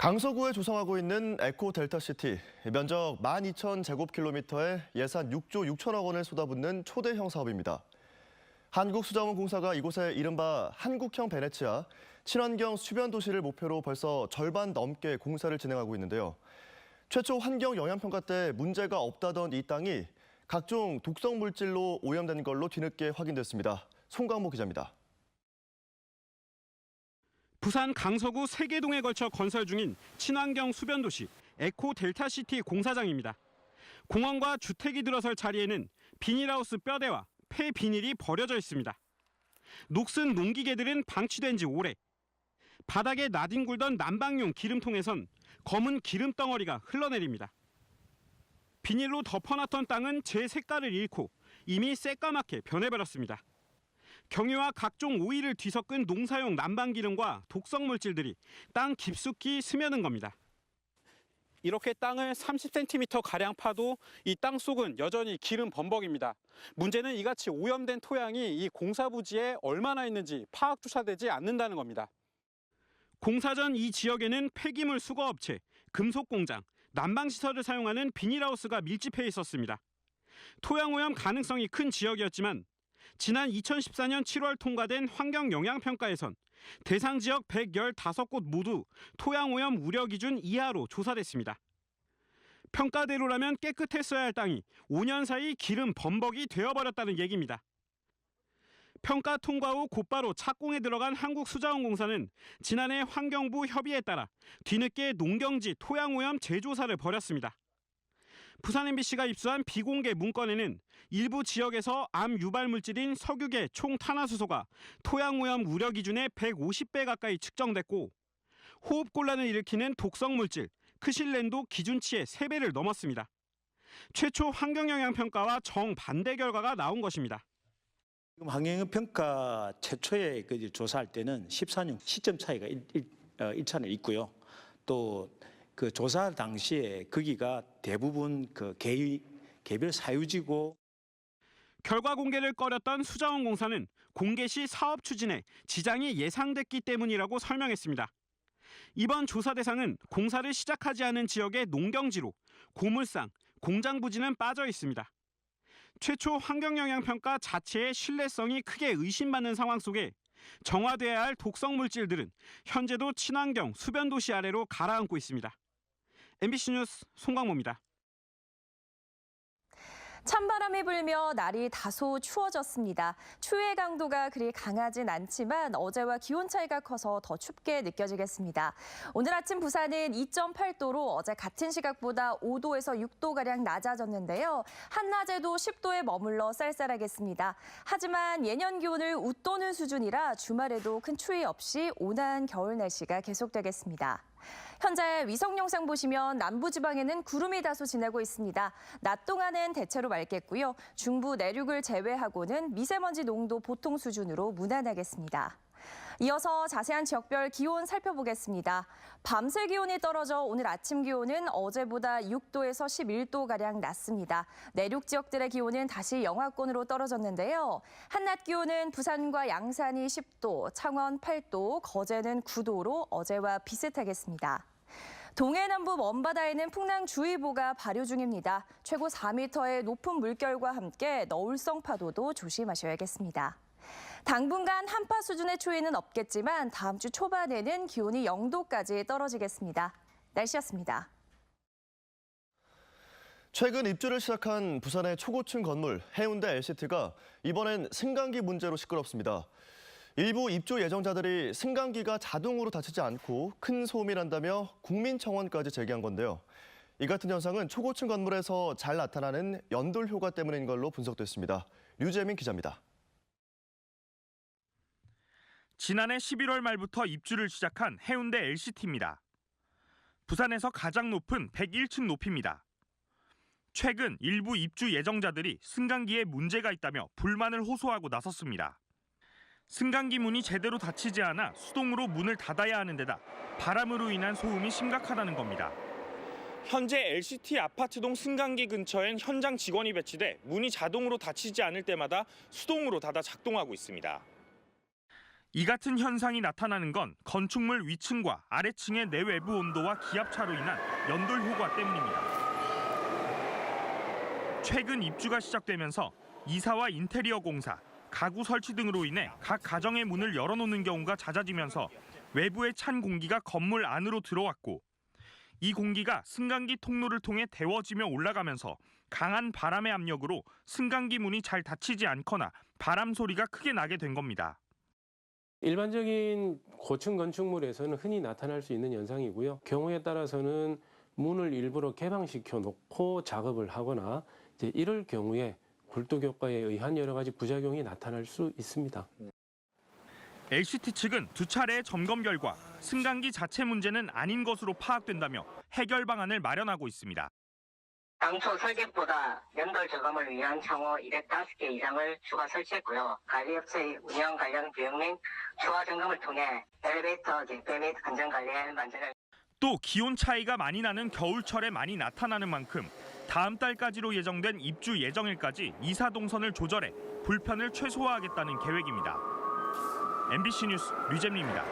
강서구에 조성하고 있는 에코 델타시티 면적 12,000제곱킬로미터에 예산 6조 6천억 원을 쏟아붓는 초대형 사업입니다. 한국수자원공사가 이곳에 이른바 한국형 베네치아 친환경 수변 도시를 목표로 벌써 절반 넘게 공사를 진행하고 있는데요. 최초 환경 영향평가 때 문제가 없다던 이 땅이 각종 독성 물질로 오염된 걸로 뒤늦게 확인됐습니다. 송강모 기자입니다. 부산 강서구 세계동에 걸쳐 건설 중인 친환경 수변 도시 에코 델타시티 공사장입니다. 공원과 주택이 들어설 자리에는 비닐하우스 뼈대와 폐 비닐이 버려져 있습니다. 녹슨 농기계들은 방치된 지 오래. 바닥에 나뒹굴던 난방용 기름통에선 검은 기름 덩어리가 흘러내립니다. 비닐로 덮어놨던 땅은 제 색깔을 잃고 이미 새까맣게 변해버렸습니다. 경유와 각종 오일을 뒤섞은 농사용 난방기름과 독성 물질들이 땅 깊숙이 스며든 겁니다. 이렇게 땅을 30cm 가량 파도 이 땅 속은 여전히 기름 범벅입니다. 문제는 이같이 오염된 토양이 이 공사 부지에 얼마나 있는지 파악 조사되지 않는다는 겁니다. 공사 전 이 지역에는 폐기물 수거 업체, 금속 공장, 난방 시설을 사용하는 비닐하우스가 밀집해 있었습니다. 토양 오염 가능성이 큰 지역이었지만 지난 2014년 7월 통과된 환경 영향 평가에선 대상 지역 115곳 모두 토양 오염 우려 기준 이하로 조사됐습니다. 평가대로라면 깨끗했어야 할 땅이 5년 사이 기름 범벅이 되어버렸다는 얘기입니다. 평가 통과 후 곧바로 착공에 들어간 한국수자원공사는 지난해 환경부 협의에 따라 뒤늦게 농경지 토양 오염 재조사를 벌였습니다. 부산 MBC가 입수한 비공개 문건에는 일부 지역에서 암 유발 물질인 석유계 총 탄화수소가 토양 오염 우려 기준의 150배 가까이 측정됐고 호흡 곤란을 일으키는 독성 물질 크실렌도 기준치의 3배를 넘었습니다. 최초 환경 영향 평가와 정반대 결과가 나온 것입니다. 지금 환경평가 최초에 그 이제 조사할 때는 14년 시점 차이가 일, 일, 어, 일차는 있고요. 또 그 조사 당시에 거기가 대부분 그 개, 개별 사유지고 결과 공개를 꺼렸던 수자원 공사는 공개 시 사업 추진에 지장이 예상됐기 때문이라고 설명했습니다. 이번 조사 대상은 공사를 시작하지 않은 지역의 농경지로 고물상, 공장 부지는 빠져 있습니다. 최초 환경영향평가 자체의 신뢰성이 크게 의심받는 상황 속에 정화돼야 할 독성 물질들은 현재도 친환경 수변 도시 아래로 가라앉고 있습니다. MBC 뉴스 송광모입니다. 찬바람이 불며 날이 다소 추워졌습니다. 추위의 강도가 그리 강하진 않지만 어제와 기온 차이가 커서 더 춥게 느껴지겠습니다. 오늘 아침 부산은 2.8도로 어제 같은 시각보다 5도에서 6도가량 낮아졌는데요. 한낮에도 10도에 머물러 쌀쌀하겠습니다. 하지만 예년 기온을 웃도는 수준이라 주말에도 큰 추위 없이 온화한 겨울 날씨가 계속되겠습니다. 현재 위성 영상 보시면 남부 지방에는 구름이 다소 지나고 있습니다. 낮 동안은 대체로 맑겠고요. 중부 내륙을 제외하고는 미세먼지 농도 보통 수준으로 무난하겠습니다. 이어서 자세한 지역별 기온 살펴보겠습니다. 밤새 기온이 떨어져 오늘 아침 기온은 어제보다 6도에서 11도가량 낮습니다. 내륙 지역들의 기온은 다시 영하권으로 떨어졌는데요. 한낮 기온은 부산과 양산이 10도, 창원 8도, 거제는 9도로 어제와 비슷하겠습니다. 동해 남부 먼바다에는 풍랑주의보가 발효 중입니다. 최고 4m의 높은 물결과 함께 너울성 파도도 조심하셔야겠습니다. 당분간 한파 수준의 추위는 없겠지만 다음 주 초반에는 기온이 0도까지 떨어지겠습니다. 날씨였습니다. 최근 입주를 시작한 부산의 초고층 건물 해운대 LCT가 이번엔 승강기 문제로 시끄럽습니다. 일부 입주 예정자들이 승강기가 자동으로 닫히지 않고 큰 소음이 난다며 국민청원까지 제기한 건데요. 이 같은 현상은 초고층 건물에서 잘 나타나는 연돌 효과 때문인 걸로 분석됐습니다. 류재민 기자입니다. 지난해 11월 말부터 입주를 시작한 해운대 LCT입니다. 부산에서 가장 높은 101층 높이입니다. 최근 일부 입주 예정자들이 승강기에 문제가 있다며 불만을 호소하고 나섰습니다. 승강기 문이 제대로 닫히지 않아 수동으로 문을 닫아야 하는 데다 바람으로 인한 소음이 심각하다는 겁니다. 현재 LCT 아파트동 승강기 근처엔 현장 직원이 배치돼 문이 자동으로 닫히지 않을 때마다 수동으로 닫아 작동하고 있습니다. 이 같은 현상이 나타나는 건 건축물 위층과 아래층의 내외부 온도와 기압차로 인한 연돌 효과 때문입니다. 최근 입주가 시작되면서 이사와 인테리어 공사, 가구 설치 등으로 인해 각 가정의 문을 열어놓는 경우가 잦아지면서 외부의 찬 공기가 건물 안으로 들어왔고 이 공기가 승강기 통로를 통해 데워지며 올라가면서 강한 바람의 압력으로 승강기 문이 잘 닫히지 않거나 바람 소리가 크게 나게 된 겁니다. 일반적인 고층 건축물에서는 흔히 나타날 수 있는 현상이고요. 경우에 따라서는 문을 일부러 개방시켜 놓고 작업을 하거나 이제 이럴 경우에 효과에 의한 여러 가지 부작용이 나타날 수 있습니다. LCT 측은 두 차례의 점검 결과 승강기 자체 문제는 아닌 것으로 파악된다며 해결 방안을 마련하고 있습니다. 당초 설계보다 연돌 저감을 위한 창호 205개 이상을 추가 설치했고요. 관리업체 운영 관련 비용 및 추가 점검을 통해 엘리베이터 개폐 및 안전 관리에 만전을 또 기온 차이가 많이 나는 겨울철에 많이 나타나는 만큼 다음 달까지로 예정된 입주 예정일까지 이사 동선을 조절해 불편을 최소화하겠다는 계획입니다. MBC 뉴스 류잼리입니다.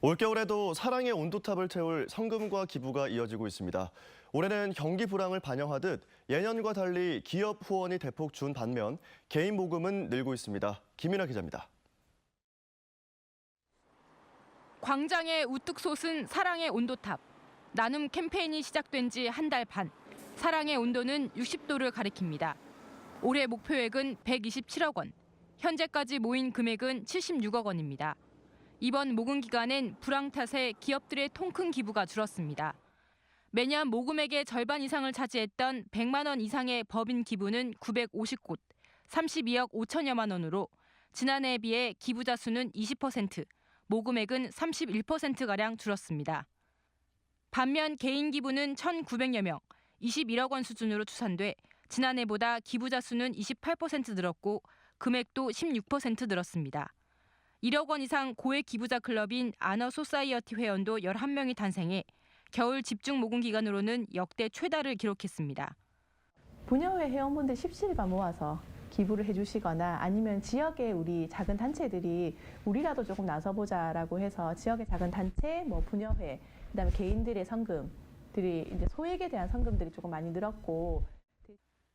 올겨울에도 사랑의 온도탑을 채울 성금과 기부가 이어지고 있습니다. 올해는 경기 불황을 반영하듯 예년과 달리 기업 후원이 대폭 준 반면 개인 모금은 늘고 있습니다. 김인아 기자입니다. 광장에 우뚝 솟은 사랑의 온도탑. 나눔 캠페인이 시작된 지 한 달 반. 사랑의 온도는 60도를 가리킵니다. 올해 목표액은 127억 원. 현재까지 모인 금액은 76억 원입니다. 이번 모금 기간엔 불황 탓에 기업들의 통큰 기부가 줄었습니다. 매년 모금액의 절반 이상을 차지했던 100만 원 이상의 법인 기부는 950곳, 32억 5천여만 원으로 지난해에 비해 기부자 수는 20%, 모금액은 31%가량 줄었습니다. 반면 개인 기부는 1,900여 명, 21억 원 수준으로 추산돼 지난해보다 기부자 수는 28% 늘었고 금액도 16% 늘었습니다. 1억 원 이상 고액 기부자 클럽인 아너 소사이어티 회원도 11명이 탄생해 겨울 집중 모금 기간으로는 역대 최다를 기록했습니다. 분녀회 회원분들 십시일반 모아서 기부를 해주시거나 아니면 지역의 우리 작은 단체들이 우리라도 조금 나서보자라고 해서 지역의 작은 단체, 뭐 분녀회, 그다음에 개인들의 성금들이 이제 소액에 대한 성금들이 조금 많이 늘었고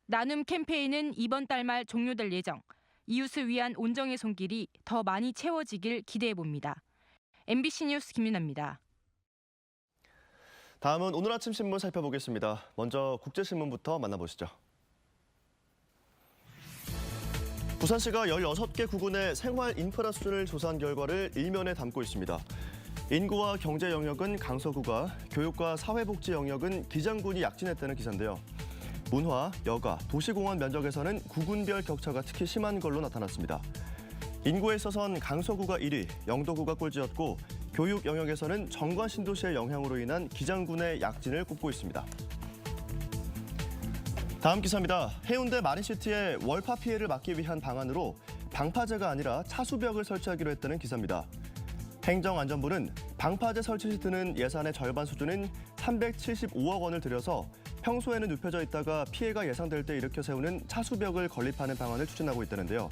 나눔 캠페인은 이번 달 말 종료될 예정. 이웃을 위한 온정의 손길이 더 많이 채워지길 기대해 봅니다. MBC 뉴스 김윤아입니다. 다음은 오늘 아침 신문 살펴보겠습니다. 먼저 국제신문부터 만나보시죠. 부산시가 16개 구군의 생활 인프라 수준을 조사한 결과를 일면에 담고 있습니다. 인구와 경제 영역은 강서구가, 교육과 사회복지 영역은 기장군이 약진했다는 기사인데요. 문화, 여가, 도시공원 면적에서는 구군별 격차가 특히 심한 걸로 나타났습니다. 인구에 있어선 강서구가 1위, 영도구가 꼴찌였고 교육 영역에서는 정관 신도시의 영향으로 인한 기장군의 약진을 꼽고 있습니다. 다음 기사입니다. 해운대 마린시티의 월파 피해를 막기 위한 방안으로 방파제가 아니라 차수벽을 설치하기로 했다는 기사입니다. 행정안전부는 방파제 설치 시 드는 예산의 절반 수준인 375억 원을 들여서 평소에는 눕혀져 있다가 피해가 예상될 때 일으켜 세우는 차수벽을 건립하는 방안을 추진하고 있다는데요.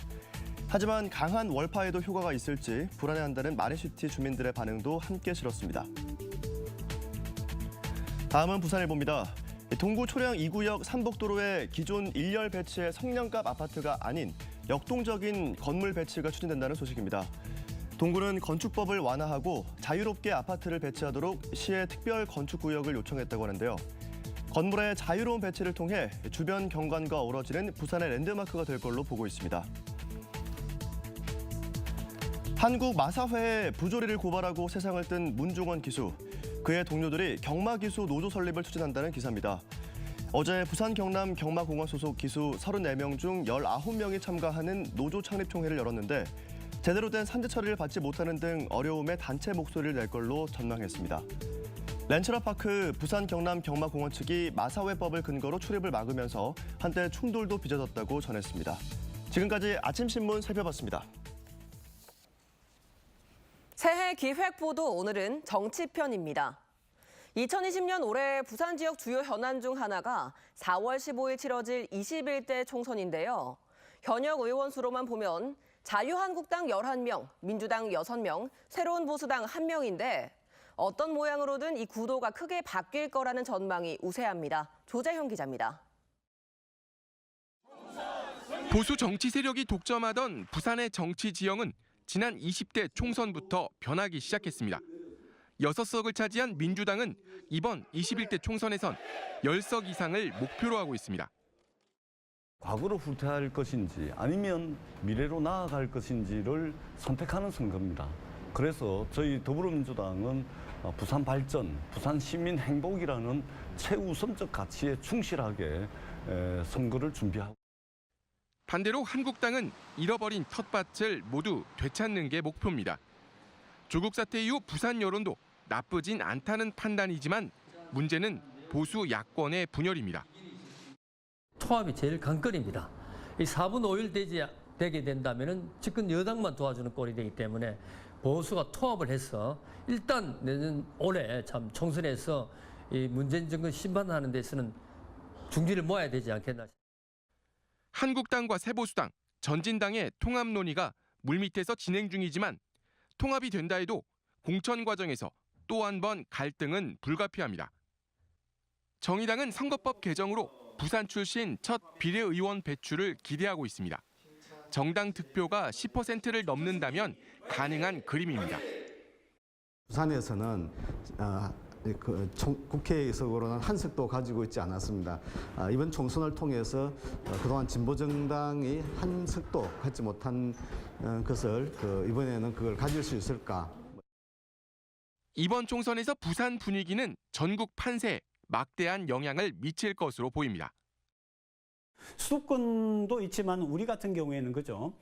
하지만 강한 월파에도 효과가 있을지 불안해한다는 마린시티 주민들의 반응도 함께 실었습니다. 다음은 부산일보입니다. 동구 초량 2구역 삼복도로에 기존 일렬 배치의 성냥갑 아파트가 아닌 역동적인 건물 배치가 추진된다는 소식입니다. 동구는 건축법을 완화하고 자유롭게 아파트를 배치하도록 시의 특별 건축구역을 요청했다고 하는데요. 건물의 자유로운 배치를 통해 주변 경관과 어우러지는 부산의 랜드마크가 될 걸로 보고 있습니다. 한국 마사회에 부조리를 고발하고 세상을 뜬 문중원 기수. 그의 동료들이 경마 기수 노조 설립을 추진한다는 기사입니다. 어제 부산 경남 경마공원 소속 기수 34명 중 19명이 참가하는 노조 창립 총회를 열었는데 제대로 된 산재 처리를 받지 못하는 등 어려움에 단체 목소리를 낼 걸로 전망했습니다. 렌처라파크 부산 경남 경마공원 측이 마사회법을 근거로 출입을 막으면서 한때 충돌도 빚어졌다고 전했습니다. 지금까지 아침 신문 살펴봤습니다. 새해 기획보도 오늘은 정치편입니다. 2020년 올해 부산 지역 주요 현안 중 하나가 4월 15일 치러질 21대 총선인데요. 현역 의원 수로만 보면 자유한국당 11명, 민주당 6명, 새로운 보수당 1명인데 어떤 모양으로든 이 구도가 크게 바뀔 거라는 전망이 우세합니다. 조재형 기자입니다. 보수 정치 세력이 독점하던 부산의 정치 지형은 지난 20대 총선부터 변하기 시작했습니다. 6석을 차지한 민주당은 이번 21대 총선에선 10석 이상을 목표로 하고 있습니다. 과거로 후퇴할 것인지 아니면 미래로 나아갈 것인지를 선택하는 선거입니다. 그래서 저희 더불어민주당은 어, 부산 발전, 부산 시민 행복이라는 최우선적 가치에 충실하게 에, 선거를 준비하고 반대로 한국당은 잃어버린 텃밭을 모두 되찾는 게 목표입니다. 조국 사태 이후 부산 여론도 나쁘진 않다는 판단이지만 문제는 보수 야권의 분열입니다. 통합이 제일 관건입니다. 이 4분 5일 되지, 되게 된다면 집권 여당만 도와주는 꼴이 되기 때문에 보수가 통합을 해서 일단 내년 올해 참 총선에서 이 문재인 정권 심판하는 데서는 중지를 모아야 되지 않겠나. 한국당과 새보수당, 전진당의 통합 논의가 물밑에서 진행 중이지만 통합이 된다 해도 공천 과정에서 또 한 번 갈등은 불가피합니다. 정의당은 선거법 개정으로 부산 출신 첫 비례의원 배출을 기대하고 있습니다. 정당 득표가 10%를 넘는다면 가능한 그림입니다. 부산에서는 아, 그 총- 국회의석으로는 한 석도 가지고 있지 않았습니다. 아, 이번 총선을 통해서 어, 그동안 진보정당이 한 석도 갖지 못한 어, 것을 그 이번에는 그걸 가질 수 있을까 이번 총선에서 부산 분위기는 전국 판세에 막대한 영향을 미칠 것으로 보입니다. 수도권도 있지만 우리 같은 경우에는 그죠.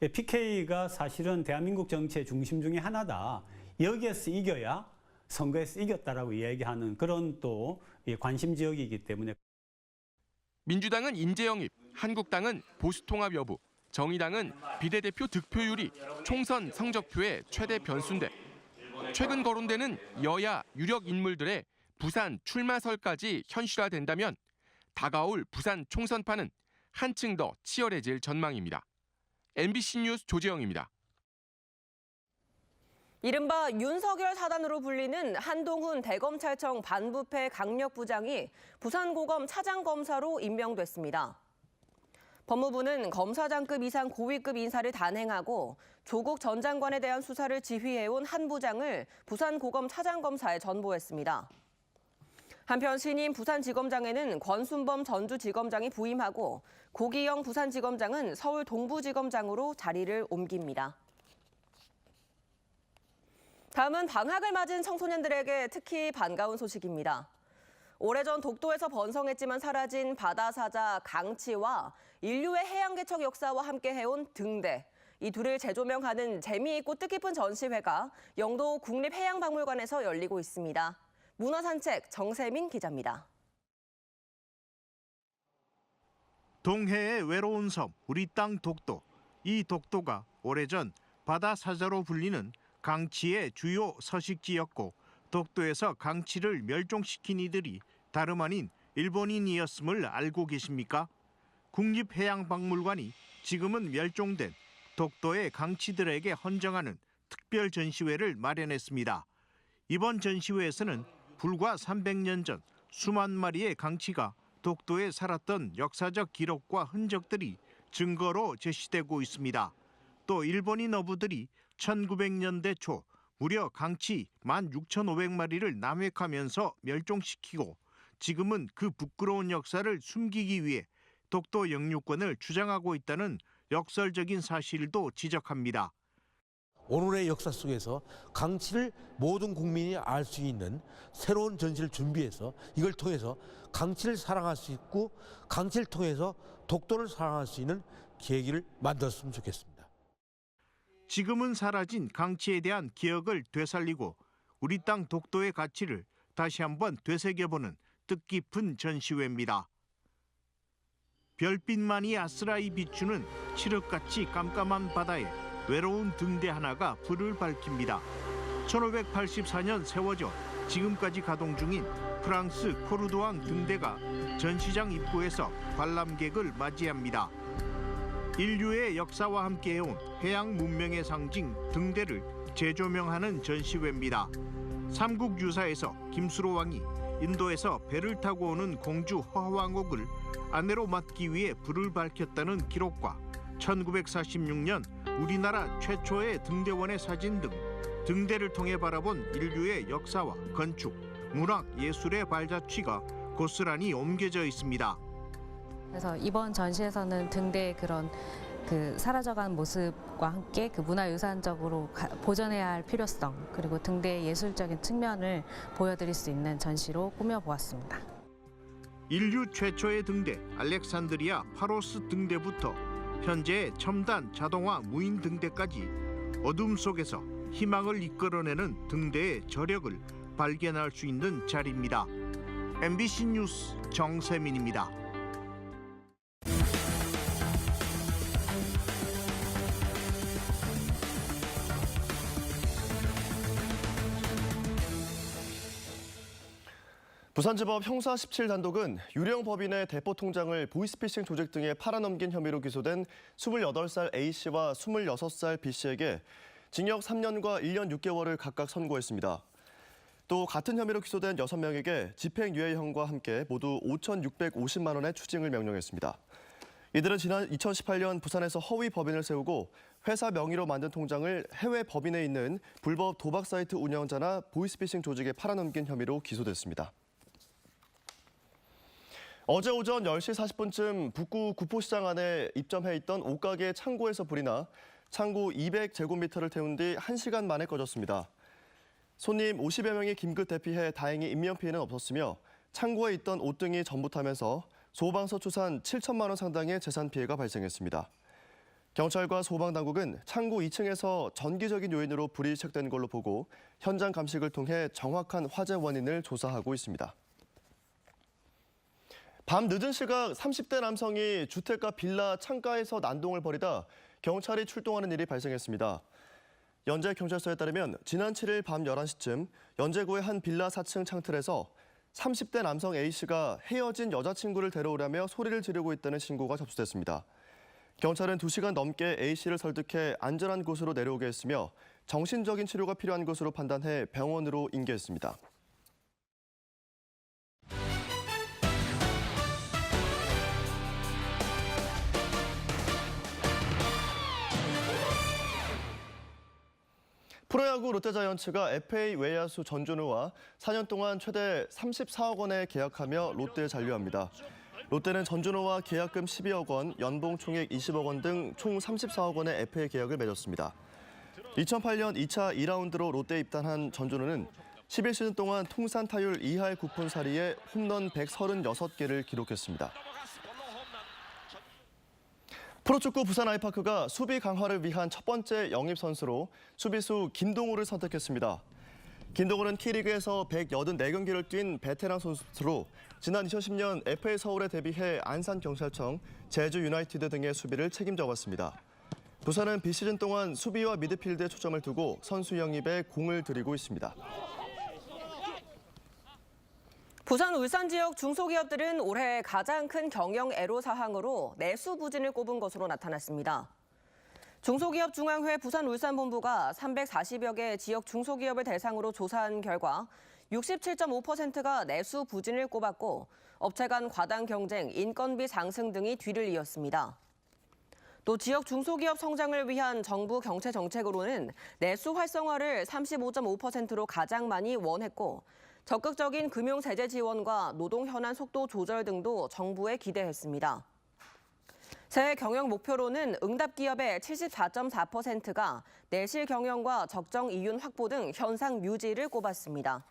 PK가 사실은 대한민국 정치의 중심 중에 하나다. 여기에서 이겨야 선거에서 이겼다라고 이야기하는 그런 또 관심 지역이기 때문에 민주당은 인재 영입, 한국당은 보수 통합 여부, 정의당은 비례대표 득표율이 총선 성적표의 최대 변수인데 최근 거론되는 여야 유력 인물들의 부산 출마설까지 현실화된다면 다가올 부산 총선판은 한층 더 치열해질 전망입니다. MBC 뉴스 조재영입니다. 이른바 윤석열 사단으로 불리는 한동훈 대검찰청 반부패 강력부장이 부산고검 차장검사로 임명됐습니다. 법무부는 검사장급 이상 고위급 인사를 단행하고 조국 전 장관에 대한 수사를 지휘해온 한 부장을 부산고검 차장검사에 전보했습니다. 한편 신임 부산지검장에는 권순범 전주지검장이 부임하고 고기영 부산지검장은 서울 동부지검장으로 자리를 옮깁니다. 다음은 방학을 맞은 청소년들에게 특히 반가운 소식입니다. 오래전 독도에서 번성했지만 사라진 바다사자 강치와 인류의 해양개척 역사와 함께 해온 등대. 이 둘을 재조명하는 재미있고 뜻깊은 전시회가 영도 국립해양박물관에서 열리고 있습니다. 문화산책 정세민 기자입니다. 동해의 외로운 섬 우리 땅 독도. 이 독도가 오래전 바다 사자로 불리는 강치의 주요 서식지였고 독도에서 강치를 멸종시킨 이들이 다름 아닌 일본인이었음을 알고 계십니까? 국립해양박물관이 지금은 멸종된 독도의 강치들에게 헌정하는 특별 전시회를 마련했습니다. 이번 전시회에서는 불과 300년 전 수만 마리의 강치가 독도에 살았던 역사적 기록과 흔적들이 증거로 제시되고 있습니다. 또 일본인 어부들이 1900년대 초 무려 강치 16,500마리를 남획하면서 멸종시키고 지금은 그 부끄러운 역사를 숨기기 위해 독도 영유권을 주장하고 있다는 역설적인 사실도 지적합니다. 오늘의 역사 속에서 강치를 모든 국민이 알 수 있는 새로운 전시를 준비해서 이걸 통해서 강치를 사랑할 수 있고 강치를 통해서 독도를 사랑할 수 있는 계기를 만들었으면 좋겠습니다. 지금은 사라진 강치에 대한 기억을 되살리고 우리 땅 독도의 가치를 다시 한번 되새겨보는 뜻깊은 전시회입니다. 별빛만이 아스라이 비추는 칠흑같이 깜깜한 바다에 외로운 등대 하나가 불을 밝힙니다. 1584년 세워져 지금까지 가동 중인 프랑스 코르도앙 등대가 전시장 입구에서 관람객을 맞이합니다. 인류의 역사와 함께해온 해양 문명의 상징 등대를 재조명하는 전시회입니다. 삼국 유사에서 김수로 왕이 인도에서 배를 타고 오는 공주 허황옥을 아내로 맡기 위해 불을 밝혔다는 기록과 1946년 우리나라 최초의 등대원의 사진 등 등대를 통해 바라본 인류의 역사와 건축, 문학, 예술의 발자취가 고스란히 옮겨져 있습니다. 그래서 이번 전시에서는 등대의 그런 그 사라져가는 모습과 함께 그 문화유산적으로 가- 보존해야 할 필요성 그리고 등대의 예술적인 측면을 보여드릴 수 있는 전시로 꾸며보았습니다. 인류 최초의 등대 알렉산드리아 파로스 등대부터 현재의 첨단 자동화 무인 등대까지 어둠 속에서 희망을 이끌어내는 등대의 저력을 발견할 수 있는 자리입니다. MBC 뉴스 정세민입니다. 부산지법 형사 17단독은 유령 법인의 대포 통장을 보이스피싱 조직 등에 팔아넘긴 혐의로 기소된 28살 A씨와 26살 B씨에게 징역 3년과 1년 6개월을 각각 선고했습니다. 또 같은 혐의로 기소된 6명에게 집행유예형과 함께 모두 5,650만 원의 추징을 명령했습니다. 이들은 지난 2018년 부산에서 허위 법인을 세우고 회사 명의로 만든 통장을 해외 법인에 있는 불법 도박 사이트 운영자나 보이스피싱 조직에 팔아넘긴 혐의로 기소됐습니다. 어제 오전 10시 40분쯤 북구 구포시장 안에 입점해 있던 옷가게 창고에서 불이 나 창고 200제곱미터를 태운 뒤 1시간 만에 꺼졌습니다. 손님 50여 명이 긴급 대피해 다행히 인명피해는 없었으며 창고에 있던 옷 등이 전부 타면서 소방서 추산 7천만 원 상당의 재산 피해가 발생했습니다. 경찰과 소방당국은 창고 2층에서 전기적인 요인으로 불이 시작된 걸로 보고 현장 감식을 통해 정확한 화재 원인을 조사하고 있습니다. 밤 늦은 시각 30대 남성이 주택가 빌라 창가에서 난동을 벌이다 경찰이 출동하는 일이 발생했습니다. 연제경찰서에 따르면 지난 7일 밤 11시쯤 연제구의 한 빌라 4층 창틀에서 30대 남성 A씨가 헤어진 여자친구를 데려오려며 소리를 지르고 있다는 신고가 접수됐습니다. 경찰은 2시간 넘게 A씨를 설득해 안전한 곳으로 내려오게 했으며 정신적인 치료가 필요한 것으로 판단해 병원으로 인계했습니다. 프로야구 롯데자이언츠가 FA 외야수 전준우와 4년 동안 최대 34억 원에 계약하며 롯데에 잔류합니다. 롯데는 전준우와 계약금 12억 원, 연봉 총액 20억 원 등 총 34억 원의 FA 계약을 맺었습니다. 2008년 2차 2라운드로 롯데에 입단한 전준우는 11시즌 동안 통산 타율 2할 9푼 사리에 홈런 136개를 기록했습니다. 프로축구 부산 아이파크가 수비 강화를 위한 첫 번째 영입 선수로 수비수 김동호를 선택했습니다. 김동호는 K리그에서 184경기를 뛴 베테랑 선수로 지난 2010년 FA 서울에 데뷔해 안산 경찰청, 제주 유나이티드 등의 수비를 책임져 왔습니다. 부산은 비시즌 동안 수비와 미드필드에 초점을 두고 선수 영입에 공을 들이고 있습니다. 부산 울산 지역 중소기업들은 올해 가장 큰 경영 애로 사항으로 내수 부진을 꼽은 것으로 나타났습니다. 중소기업 중앙회 부산 울산 본부가 340여 개 지역 중소기업을 대상으로 조사한 결과 67.5%가 내수 부진을 꼽았고 업체 간 과당 경쟁, 인건비 상승 등이 뒤를 이었습니다. 또 지역 중소기업 성장을 위한 정부 경제 정책으로는 내수 활성화를 35.5%로 가장 많이 원했고 적극적인 금융 세제 지원과 노동 현안 속도 조절 등도 정부에 기대했습니다. 새해 경영 목표로는 응답 기업의 74.4%가 내실 경영과 적정 이윤 확보 등 현상 유지를 꼽았습니다.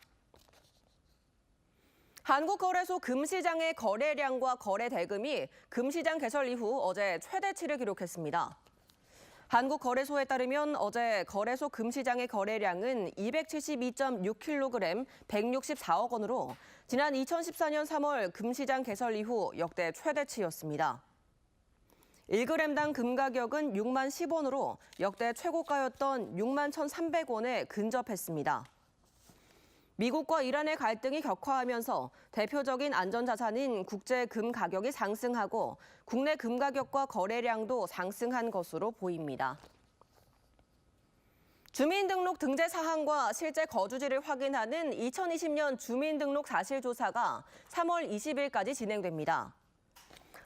한국거래소 금시장의 거래량과 거래 대금이 금시장 개설 이후 어제 최대치를 기록했습니다. 한국거래소에 따르면 어제 거래소 금시장의 거래량은 272.6kg 164억 원으로 지난 2014년 3월 금시장 개설 이후 역대 최대치였습니다. 1g당 금 가격은 6만 10원으로 역대 최고가였던 6만 1,300원에 근접했습니다. 미국과 이란의 갈등이 격화하면서 대표적인 안전자산인 국제 금 가격이 상승하고 국내 금 가격과 거래량도 상승한 것으로 보입니다. 주민등록 등재 사항과 실제 거주지를 확인하는 2020년 주민등록 사실조사가 3월 20일까지 진행됩니다.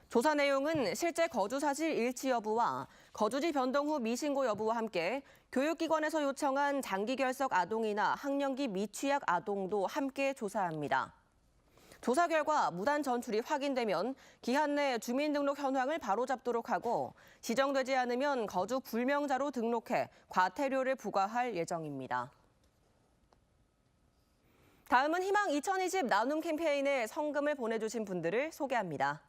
조사 내용은 실제 거주 사실 일치 여부와 거주지 변동 후 미신고 여부와 함께 교육기관에서 요청한 장기 결석 아동이나 학령기 미취학 아동도 함께 조사합니다. 조사 결과 무단 전출이 확인되면 기한 내 주민등록 현황을 바로잡도록 하고 지정되지 않으면 거주 불명자로 등록해 과태료를 부과할 예정입니다. 다음은 희망 2020 나눔 캠페인에 성금을 보내주신 분들을 소개합니다.